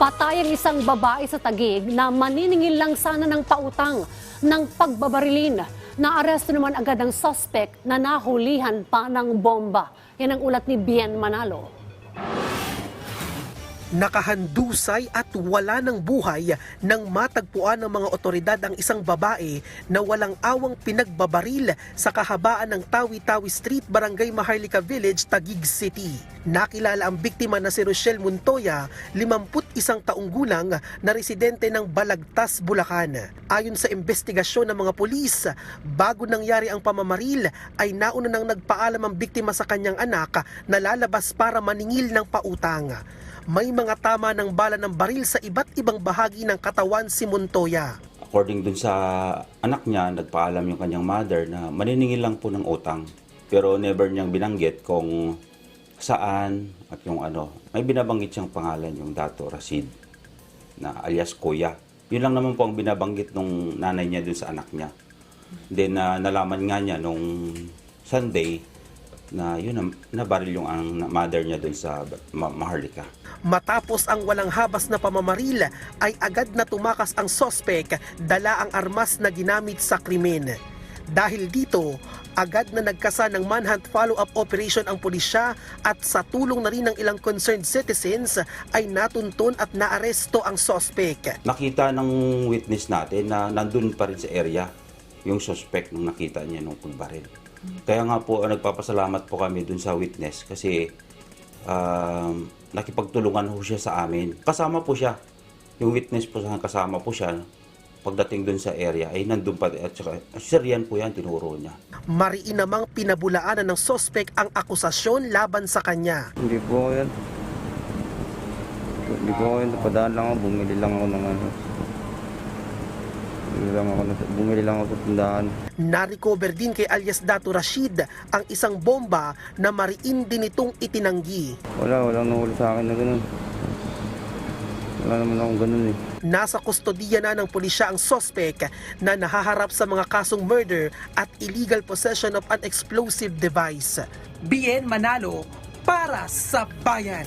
Patay ang isang babae sa Tagig na maniningil lang sana ng pautang ng pagbabarilin. Naaresto naman agad ang suspect na nahulihan pa ng bomba. Yan ang ulat ni Bien Manalo. Nakahandusay at wala ng buhay nang matagpuan ng mga otoridad ang isang babae na walang awang pinagbabaril sa kahabaan ng Tawi-Tawi Street, Barangay Maharlika Village, Taguig City. Nakilala ang biktima na si Rochelle Montoya, 51 taong gulang na residente ng Balagtas, Bulacan. Ayon sa investigasyon ng mga pulis, bago nangyari ang pamamaril ay nauna nang nagpaalam ang biktima sa kanyang anak na lalabas para maningil ng pautang may mga tama ng bala ng baril sa iba't ibang bahagi ng katawan si Montoya. According dun sa anak niya, nagpaalam yung kanyang mother na maniningil lang po ng utang. Pero never niyang binanggit kung saan at yung ano. May binabanggit siyang pangalan yung Dato Rasid na alias Kuya. Yun lang naman po ang binabanggit nung nanay niya dun sa anak niya. Then na nalaman nga niya nung Sunday na yun na, nabaril yung ang mother niya dun sa Ma- Maharlika. Matapos ang walang habas na pamamaril ay agad na tumakas ang sospek dala ang armas na ginamit sa krimen. Dahil dito, agad na nagkasa ng manhunt follow-up operation ang pulisya at sa tulong na rin ng ilang concerned citizens ay natuntun at naaresto ang sospek. nakita ng witness natin na nandun pa rin sa area yung suspect nung nakita niya nung pagbaril. Kaya nga po, ah, nagpapasalamat po kami dun sa witness kasi um, nakipagtulungan po siya sa amin. Kasama po siya. Yung witness po sa kasama po siya. Pagdating dun sa area, ay nandun pa. At saka, sir yan po yan, tinuro niya. Mariin namang pinabulaanan ng sospek ang akusasyon laban sa kanya. Hindi po yan. Hindi po yan. Napadaan lang ako. Bumili lang ako ng ano. Bumili lang ako, bumili lang ako sa tindahan. Narecover din kay alias Dato Rashid ang isang bomba na mariin din itong itinanggi. Wala, walang nahuli sa akin na ganun. Wala naman akong ganun eh. Nasa kustodiya na ng pulisya ang sospek na nahaharap sa mga kasong murder at illegal possession of an explosive device. Bien Manalo para sa bayan.